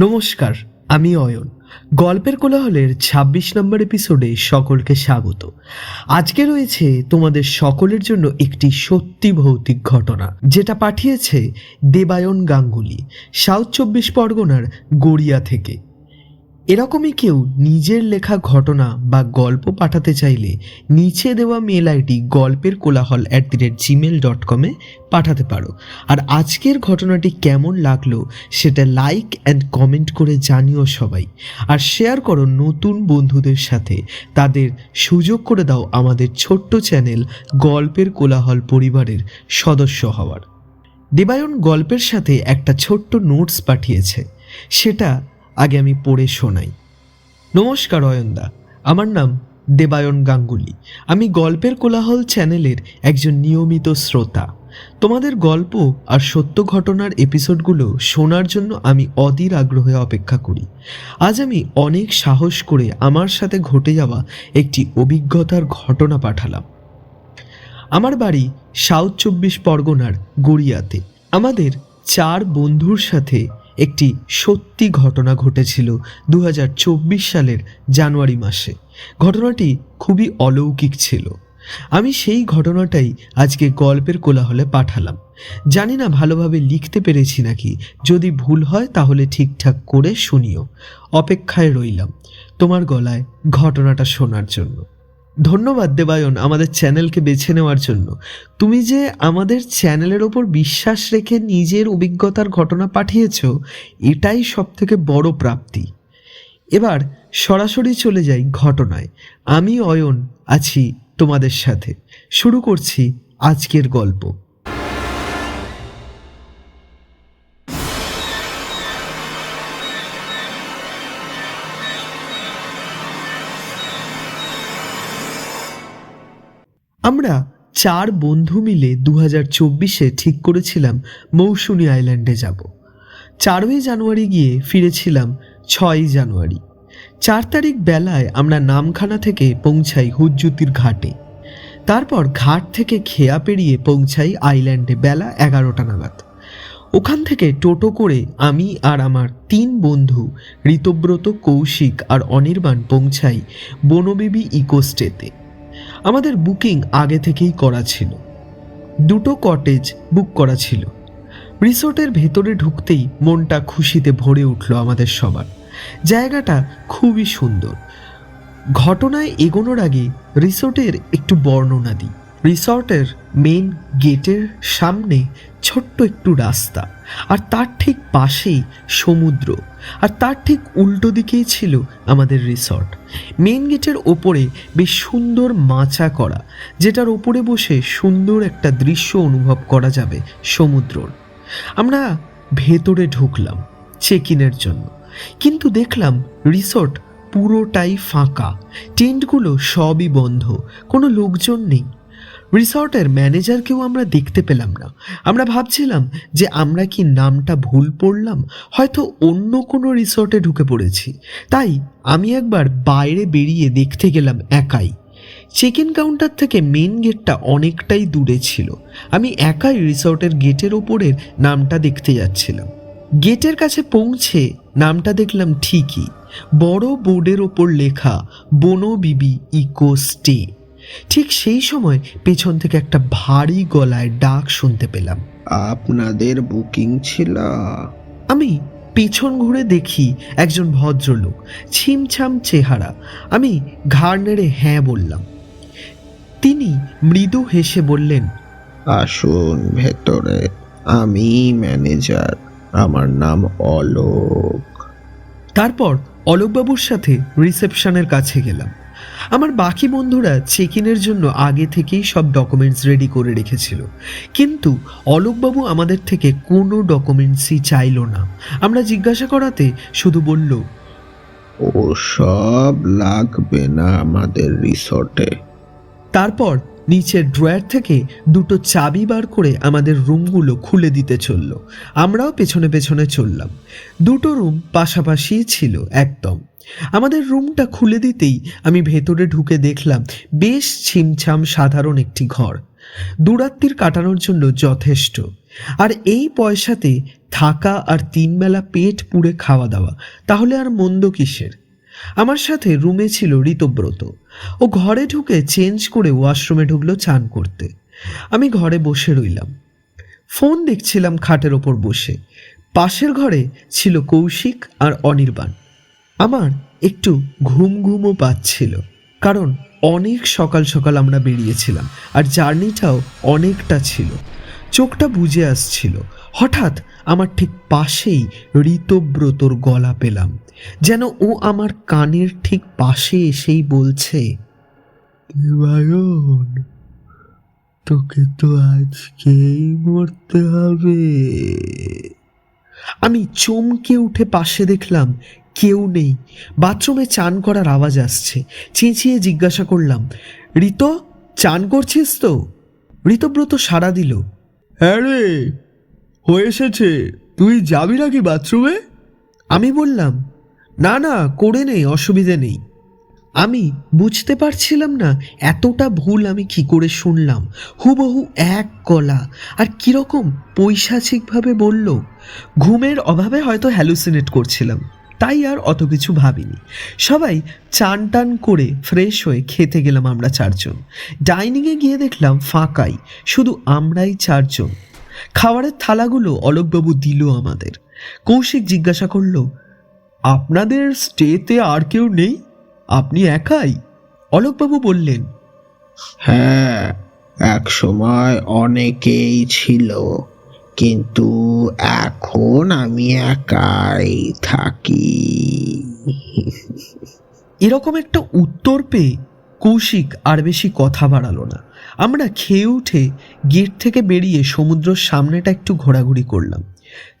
নমস্কার, আমি অয়ন। গল্পের কোলাহলের ২৬ নম্বর এপিসোডে সকলকে স্বাগত। আজকে রয়েছে তোমাদের সকলের জন্য একটি সত্যি ভৌতিক ঘটনা, যেটা পাঠিয়েছে দেবায়ন গাঙ্গুলি, সাউথ চব্বিশ পরগনার গড়িয়া থেকে। এরকমই কেউ নিজের লেখা ঘটনা বা গল্প পাঠাতে চাইলে নিচে দেওয়া মেল আইডি গল্পের কোলাহল at the rate Gmail dot কমে পাঠাতে পারো। আর আজকের ঘটনাটি কেমন লাগল সেটা লাইক অ্যান্ড কমেন্ট করে জানিও সবাই। আর শেয়ার করো নতুন বন্ধুদের সাথে। তাদের সুযোগ করে দাও আমাদের ছোট্ট চ্যানেল গল্পের কোলাহল পরিবারের সদস্য হওয়ার। দেবায়ন গল্পের সাথে একটা ছোট্ট নোটস পাঠিয়েছে। সেটা আগে আমি পড়ে শোনাই। নমস্কার অয়নদা, আমার নাম দেবায়ন গাঙ্গুলি। আমি গল্পের কোলাহল চ্যানেলের একজন নিয়মিত শ্রোতা। তোমাদের গল্প আর সত্য ঘটনার এপিসোডগুলো শোনার জন্য আমি অধীর আগ্রহে অপেক্ষা করি। আজ আমি অনেক সাহস করে আমার সাথে ঘটে যাওয়া একটি অভিজ্ঞতার ঘটনা পাঠালাম। আমার বাড়ি সাউথ চব্বিশ পরগনার গড়িয়াতে। আমাদের চার বন্ধুর সাথে একটি সত্যি ঘটনা ঘটেছিল দু হাজার চব্বিশ সালের জানুয়ারি মাসে। ঘটনাটি খুবই অলৌকিক ছিল। আমি সেই ঘটনাটাই আজকে গল্পের কোলাহলে পাঠালাম। জানি না ভালোভাবে লিখতে পেরেছি নাকি, যদি ভুল হয় তাহলে ঠিকঠাক করে শুনিও। অপেক্ষায় রইলাম তোমার গলায় ঘটনাটা শোনার জন্য। ধন্যবাদ দেবায়ন আমাদের চ্যানেলকে বেছে নেওয়ার জন্য। তুমি যে আমাদের চ্যানেলের ওপর বিশ্বাস রেখে নিজের অভিজ্ঞতার ঘটনা পাঠিয়েছ, এটাই সব থেকে বড় প্রাপ্তি। এবার সরাসরি চলে যাই ঘটনায়। আমি অয়ন আছি তোমাদের সাথে। শুরু করছি আজকের গল্প। আমরা চার বন্ধু মিলে দু হাজার চব্বিশে ঠিক করেছিলাম মৌসুনি আইল্যান্ডে যাব। চারই জানুয়ারি গিয়ে ফিরেছিলাম ছয়ই জানুয়ারি। চার তারিখ বেলায় আমরা নামখানা থেকে পৌঁছাই হুজ্জুতির ঘাটে। তারপর ঘাট থেকে খেয়া পেরিয়ে পৌঁছাই আইল্যান্ডে বেলা এগারোটা নাগাদ। ওখান থেকে টোটো করে আমি আর আমার তিন বন্ধু ঋতব্রত, কৌশিক আর অনির্বাণ পৌঁছাই বনবেবী ইকোস্টেতে। আমাদের বুকিং আগে থেকেই করা ছিল। দুটো কটেজ বুক করা ছিল। রিসোর্টের ভেতরে ঢুকতেই মনটা খুশিতে ভরে উঠল আমাদের সবার। জায়গাটা খুবই সুন্দর। ঘটনায় এগোনোর আগে রিসোর্টের একটু বর্ণনা দিই। রিসর্টের মেন গেটের সামনে ছোট্ট একটু রাস্তা। আর তার ঠিক পাশেই সমুদ্র। আর তার ঠিক উল্টো দিকেই ছিল আমাদের রিসর্ট। মেন গেটের ওপরে বেশ সুন্দর মাচা করা, যেটার ওপরে বসে সুন্দর একটা দৃশ্য অনুভব করা যাবে সমুদ্রর। আমরা ভেতরে ঢুকলাম চেক ইনের জন্য। কিন্তু দেখলাম রিসর্ট পুরোটাই ফাঁকা। টেন্টগুলো সবই বন্ধ। কোনো লোকজন নেই। রিসর্টের ম্যানেজারকেও আমরা দেখতে পেলাম না। আমরা ভাবছিলাম যে আমরা কি নামটা ভুল পড়লাম, হয়তো অন্য কোনো রিসর্টে ঢুকে পড়েছি। তাই আমি একবার বাইরে বেরিয়ে দেখতে গেলাম একাই। চেক ইন কাউন্টার থেকে মেন গেটটা অনেকটাই দূরে ছিল। আমি একাই রিসর্টের গেটের ওপরের নামটা দেখতে যাচ্ছিলাম। গেটের কাছে পৌঁছে নামটা দেখলাম ঠিকই। বড় বোর্ডের ওপর লেখা বনো বিবি ইকো স্টে ঠিক সেই সময় পেছন থেকে একটা ভারী গলায় ডাক শুনতে পেলাম। আপনাদের বুকিং ছিল? আমি পেছন ঘুরে দেখি একজন ভদ্রলোক ছিমছাম চেহারা। আমি ঘাড় নেড়ে হ্যাঁ বললাম। তিনি মৃদু হেসে বললেন আসুন ভেতরে আমি ম্যানেজার আমার নাম অলোক। তারপর অলোকবাবুর সাথে রিসেপশনের কাছে গেলাম। আমার বাকি বন্ধুরা চেক ইনের জন্য আগে থেকেই সব ডকুমেন্টস রেডি করে রেখেছিল। কিন্তু অলোকবাবু আমাদের থেকে কোনো ডকুমেন্টসই চাইল না। আমরা জিজ্ঞাসা করাতে শুধু বলল ও সব লাগবে না আমাদের রিসর্টে তারপর নিচের ড্রয়ার থেকে দুটো চাবি বার করে আমাদের রুমগুলো খুলে দিতে চলল। আমরাও পেছনে পেছনে চললাম। দুটো রুম পাশাপাশি ছিল একদম। আমাদের রুমটা খুলে দিতেই আমি ভেতরে ঢুকে দেখলাম বেশ ছিমছাম সাধারণ একটি ঘর। দুরাত্রির কাটানোর জন্য যথেষ্ট। আর এই পয়সাতে থাকা আর তিনবেলা পেট পুড়ে খাওয়া দাওয়া, তাহলে আর মন্দ কিসের? আমার সাথে রুমে ছিল ঋতব্রত। ও ঘরে ঢুকে চেঞ্জ করে ওয়াশরুমে ঢুকলো চান করতে। আমি ঘরে বসে রইলাম। ফোন দেখছিলাম খাটের ওপর বসে। পাশের ঘরে ছিল কৌশিক আর অনির্বাণ। আমার একটু ঘুম ঘুমও পাচ্ছিল, কারণ অনেক সকাল সকাল আমরা বেরিয়েছিলাম আর জার্নিটাও অনেকটা ছিল। চোখটা বুঝে আসছিল হঠাৎ আমার ঠিক পাশেই ঋতব্রতর গলা পেলাম, যেন ও আমার কানের ঠিক পাশে এসেই বলছে, দেবায়ন, তোকে তো আজকেই মরতে হবে। আমি চমকে উঠে পাশে দেখলাম কেউ নেই। বাথরুমে চান করার আওয়াজ আসছে। চেঁচিয়ে জিজ্ঞাসা করলাম, ঋত, চান করছিস তো? ঋতব্রত সাড়া দিল হ্যাঁ রে হয়ে এসেছে। তুই যাবি নাকি বাথরুমে? আমি বললাম, না না, করে নেই অসুবিধে নেই। আমি বুঝতে পারছিলাম না এতটা ভুল আমি কি করে শুনলাম। হুবহু এক কলা আর কীরকম পৈশাচিকভাবে বলল, ঘুমের অভাবে হয়তো হ্যালুসিনেট করছিলাম, তাই আর অত কিছু ভাবিনি। সবাই চান টান করে ফ্রেশ হয়ে খেতে গেলাম আমরা চারজন। ডাইনিংয়ে গিয়ে দেখলাম ফাঁকাই, শুধু আমরাই চারজন। খাবারের থালাগুলো অলোকবাবু দিল আমাদের। কৌশিক জিজ্ঞাসা করল আপনাদের স্টেতে আর কেউ নেই? আপনি একাই? অলোকবাবু বললেন হ্যাঁ এক সময় অনেকেই ছিল কিন্তু এখন আমি একাই থাকি। এরকম একটা উত্তর পেয়ে কৌশিক আর বেশি কথা বাড়ালো না। আমরা খেয়ে উঠে গেট থেকে বেরিয়ে সমুদ্রের সামনেটা একটু ঘোরাঘুরি করলাম।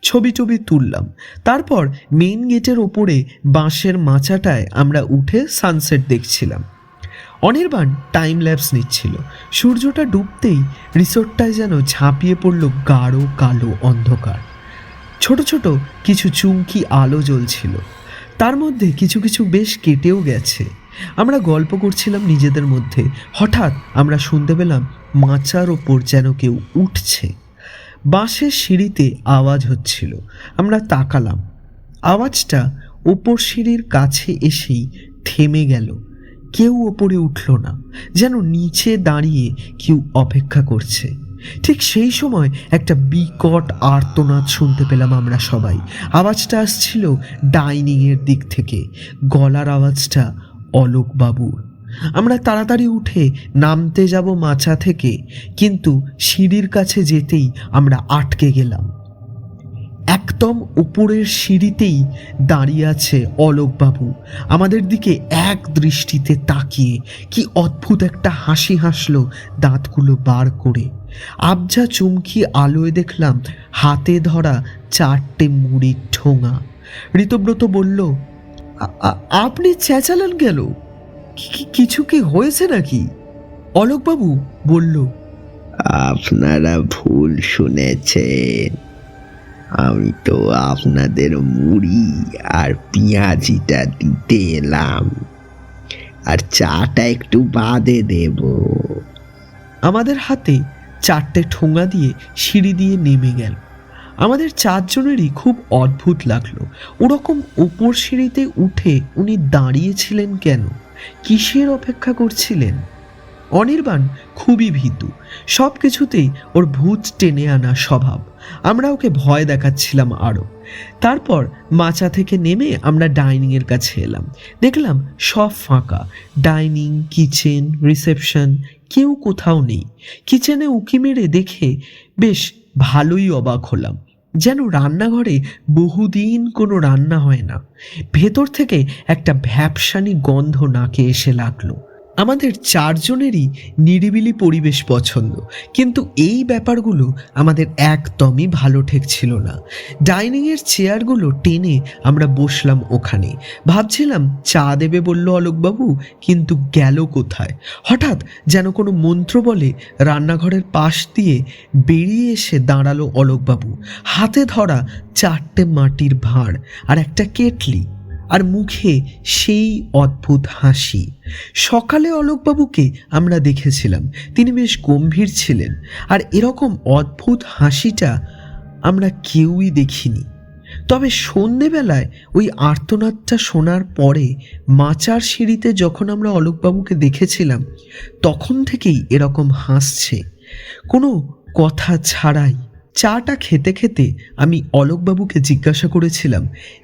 ছবি টবি তুললাম। তারপর মেন গেটের ওপরে বাঁশের মাচাটায় আমরা উঠে সানসেট দেখছিলাম। অনির্বাণ টাইম ল্যাপস নিচ্ছিল। সূর্যটা ডুবতেই রিসোর্টটায় যেন ঝাঁপিয়ে পড়ল গাঢ় কালো অন্ধকার। ছোট ছোট কিছু চুমকি আলো জ্বলছিল। তার মধ্যে কিছু কিছু বেশ কেটেও গেছে। আমরা গল্প করছিলাম নিজেদের মধ্যে। হঠাৎ আমরা শুনতে পেলাম মাচার ওপর যেন কেউ উঠছে। বাঁশের সিঁড়িতে আওয়াজ হচ্ছিল। আমরা তাকালাম। আওয়াজটা ওপর সিঁড়ির কাছে এসেই থেমে গেল। কেউ ওপরে উঠল না, যেন নিচে দাঁড়িয়ে কেউ অপেক্ষা করছে। ঠিক সেই সময় একটা বিকট আর্তনাদ শুনতে পেলাম আমরা সবাই। আওয়াজটা আসছিল ডাইনিংয়ের দিক থেকে। গলার আওয়াজটা অলোক বাবুর আমরা তাড়াতাড়ি উঠে নামতে যাব মাছা থেকে, কিন্তু সিঁড়ির কাছে যেতেই আমরা আটকে গেলাম। একদম উপরের সিঁড়িতেই দাঁড়িয়ে আছে অলোকবাবু আমাদের দিকে এক দৃষ্টিতে তাকিয়ে কি অদ্ভুত একটা হাসি হাসলো দাঁতগুলো বার করে। আবজা চুমকি আলোয় দেখলাম হাতে ধরা চারটে মুড়ির ঠোঙা। ঋতব্রত বলল "আ- আ- আপনি চেঁচালেন গেল কি- কি- কিছু কি হয়েছে নাকি? অলোকবাবু বলল আপনারা ভুল শুনেছেন। আমি তো আপনাদের মুড়ি আর পেঁয়াজিটা দিতে এলাম। আর চাটা একটু বাদে দেব। আমাদের হাতে চারটে ঠোঙা দিয়ে সিঁড়ি দিয়ে নেমে গেল। আমাদের চারজনেরই খুব অদ্ভুত লাগল। ওরকম ওপর সিঁড়িতে উঠে উনি দাঁড়িয়েছিলেন কেন? কিসের অপেক্ষা করছিলেন? অনির্বাণ খুবই ভীতু। সব কিছুতেই ওর ভূত টেনে আনা স্বভাব। আমরা ওকে ভয় দেখাচ্ছিলাম আরও তারপর মাচা থেকে নেমে আমরা ডাইনিংয়ের কাছে এলাম। দেখলাম সব ফাঁকা। ডাইনিং, কিচেন, রিসেপশন, কেউ কোথাও নেই। কিচেনে উকি মেরে দেখে বেশ ভালোই অবাক হলাম। যেন রান্নাঘরে বহুদিন কোনো রান্না হয় না। ভেতর থেকে একটা ভ্যাপসানি গন্ধ নাকে এসে লাগল। আমাদের চারজনেরই নিরিবিলি পরিবেশ পছন্দ। কিন্তু এই ব্যাপারগুলো আমাদের একদমই ভালো ঠেকছিল না। ডাইনিংয়ের চেয়ারগুলো টেনে আমরা বসলাম ওখানে। ভাবছিলাম, চা দেবে বলল অলোকবাবু, কিন্তু গেল কোথায়? হঠাৎ যেন কোনো মন্ত্র বলে রান্নাঘরের পাশ দিয়ে বেরিয়ে এসে দাঁড়াল অলোকবাবু। হাতে ধরা চারটে মাটির ভাঁড় আর একটা কেটলি। আর মুখে সেই অদ্ভুত হাসি। সকালে অলোকবাবুকে আমরা দেখেছিলাম। তিনি বেশ গম্ভীর ছিলেন। আর এরকম অদ্ভুত হাসিটা আমরা কেউই দেখিনি। তবে সন্ধেবেলায় ওই আর্তনাদটা শোনার পরে মাচার সিঁড়িতে যখন আমরা অলোকবাবুকে দেখেছিলাম, তখন থেকেই এরকম হাসছে। কোনো কথা ছাড়াই চাটা খেতে খেতে আমি অলোকবাবুকে জিজ্ঞাসা করেছিলাম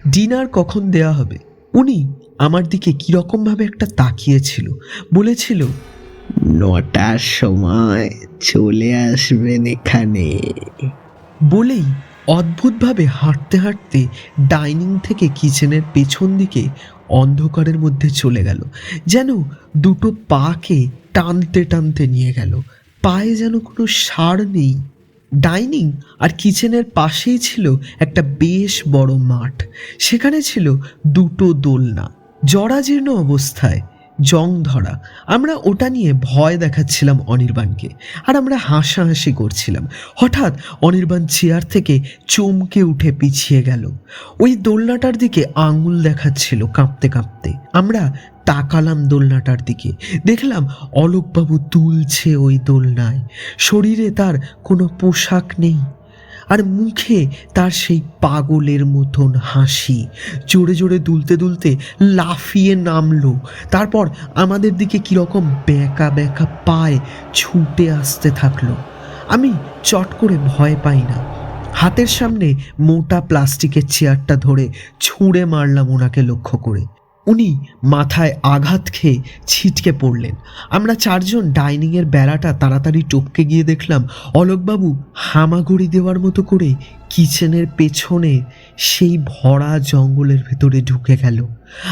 ডিনার কখন দেয়া হবে? উনি আমার দিকে কীরকমভাবে একটা তাকিয়েছিল বলেছিল নটার সময় চলে আসবেন এখানে। বলেই অদ্ভুতভাবে হাঁটতে হাঁটতে ডাইনিং থেকে কিচেনের পেছন দিকে অন্ধকারের মধ্যে চলে গেল যেন দুটো পাকে টানতে টানতে নিয়ে গেল পায়ে যেন কোনো সার নেই। ডাইনিং আর কিচেনের পাশেই ছিল একটা বেশ বড় মাঠ। সেখানে ছিল দুটো দোলনা। জরাজীর্ণ অবস্থায় জং ধরা আমরা ওটা নিয়ে ভয় দেখাচ্ছিলাম অনির্বাণকে আর আমরা হাসাহাসি করছিলাম। হঠাৎ অনির্বাণ চেয়ার থেকে চমকে উঠে পিছিয়ে গেল। ওই দোলনাটার দিকে আঙুল দেখাচ্ছিল কাঁপতে কাঁপতে। আমরা তাকালাম দোলনাটার দিকে। দেখলাম অলোকবাবু তুলছে ওই দোলনায়। শরীরে তার কোনো পোশাক নেই। আর মুখে তার সেই পাগলের মতন হাসি। জোরে জোরে দুলতে দুলতে লাফিয়ে নামলো। তারপর আমাদের দিকে কীরকম ব্যাকা ব্যাকা পায়ে ছুটে আসতে থাকল। আমি চট করে ভয় পাই না। হাতের সামনে মোটা প্লাস্টিকের চেয়ারটা ধরে ছুঁড়ে মারলাম ওনাকে লক্ষ্য করে। উনি মাথায় আঘাত খেয়ে ছিটকে পড়লেন। আমরা চারজন ডাইনিংয়ের বেড়াটা তাড়াতাড়ি টপকে গিয়ে দেখলাম অলোকবাবু হামাগুড়ি দেওয়ার মতো করে কিচেনের পেছনে সেই ভরা জঙ্গলের ভেতরে ঢুকে গেল।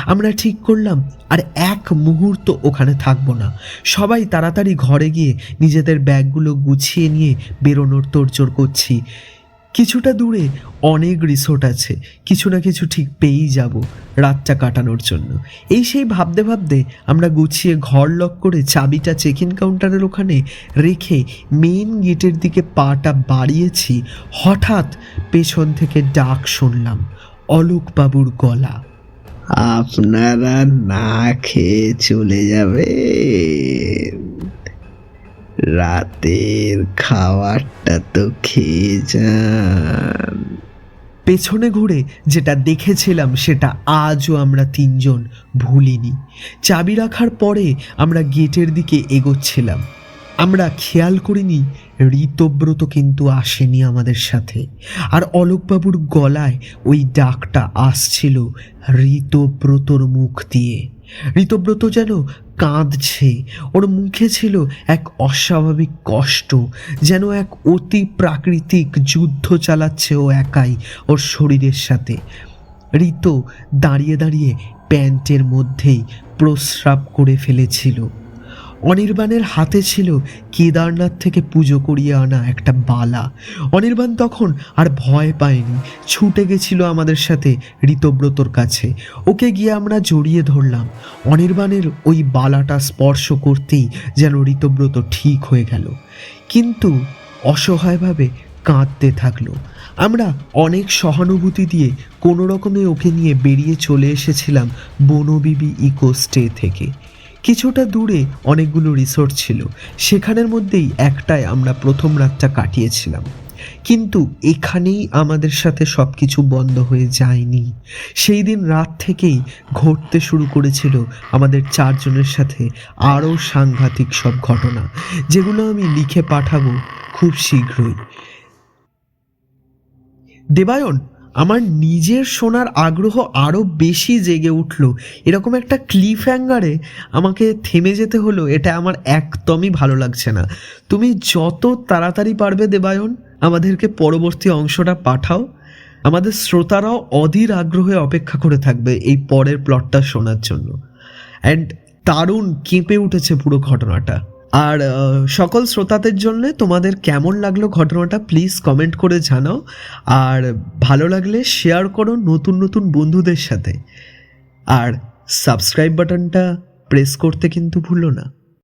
আমরা ঠিক করলাম, আর এক মুহূর্ত ওখানে থাকব না। সবাই তাড়াতাড়ি ঘরে গিয়ে নিজেদের ব্যাগগুলো গুছিয়ে নিয়ে বেরোনোর তোড়জোড় করছি। কিছুটা দূরে অনেক রিসোর্ট আছে, কিছু না কিছু ঠিক পেয়েই যাব রাতটা কাটানোর জন্য। এই সেই ভাবতে ভাবতে আমরা গুছিয়ে ঘর লক করে চাবিটা চেক ইন কাউন্টারের ওখানে রেখে মেন গেটের দিকে পাটা বাড়িয়েছি, হঠাৎ পেছন থেকে ডাক শুনলাম, অলোকবাবুর গলা। আপনারা না খেয়ে চলে যাবে রাতের খাবারটা তো খেয়ে যান। পেছনে ঘুরে যেটা দেখেছিলাম সেটা আজও আমরা তিনজন ভুলিনি। চাবি রাখার পরে আমরা গেটের দিকে এগোচ্ছিলাম। আমরা খেয়াল করিনি, ঋতব্রত কিন্তু আসেনি আমাদের সাথে। আর অলোকবাবুর গলায় ওই ডাকটা আসছিল ঋতব্রতর মুখ দিয়ে। ঋতব্রত যেন কাঁদছে। ওর মুখে ছিল এক অস্বাভাবিক কষ্ট, যেন এক অতি প্রাকৃতিক যুদ্ধ চালাচ্ছে ও একাই ওর শরীরের সাথে। ঋত দাঁড়িয়ে দাঁড়িয়ে প্যান্টের মধ্যেই প্রস্রাব করে ফেলেছিল। অনির্বাণের হাতে ছিল কেদারনাথ থেকে পুজো করিয়ে আনা একটা বালা। অনির্বাণ তখন আর ভয় পায়নি। ছুটে গেছিল আমাদের সাথে ঋতব্রতর কাছে। ওকে গিয়ে আমরা জড়িয়ে ধরলাম। অনির্বাণের ওই বালাটা স্পর্শ করতেই যেন ঋতব্রত ঠিক হয়ে গেল। কিন্তু অসহায়ভাবে কাঁদতে থাকল। আমরা অনেক সহানুভূতি দিয়ে কোনো রকমে ওকে নিয়ে বেরিয়ে চলে এসেছিলাম বনবিবি ইকো স্টে থেকে। কিছুটা দূরে অনেকগুলো রিসোর্ট ছিল। সেখানের মধ্যেই একটায় আমরা প্রথম রাতটা কাটিয়েছিলাম। কিন্তু এখানেই আমাদের সাথে সব কিছু বন্ধ হয়ে যায়নি। সেই দিন রাত থেকেই ঘটতে শুরু করেছিল আমাদের চারজনের সাথে আরও সাংঘাতিক সব ঘটনা, যেগুলো আমি লিখে পাঠাবো খুব শীঘ্রই। দেবায়ন আমার নিজের শোনার আগ্রহ আরও বেশি জেগে উঠল। এরকম একটা ক্লিফ হ্যাঙ্গারে আমাকে থেমে যেতে হলো, এটা আমার একদমই ভালো লাগছে না। তুমি যত তাড়াতাড়ি পারবে দেবায়ন, আমাদেরকে পরবর্তী অংশটা পাঠাও। আমাদের শ্রোতারাও অধীর আগ্রহে অপেক্ষা করে থাকবে এই পরের প্লটটা শোনার জন্য। অ্যান্ড দারুণ কেঁপে উঠেছে পুরো ঘটনাটা। আর সকল শ্রোতাদের জন্য তোমাদের কেমন লাগল ঘটনাটা প্লিজ কমেন্ট করে জানাও। আর, ভালো লাগলে শেয়ার করো নতুন নতুন বন্ধুদের সাথে। আর সাবস্ক্রাইব বাটনটা প্রেস করতে কিন্তু ভুলো না।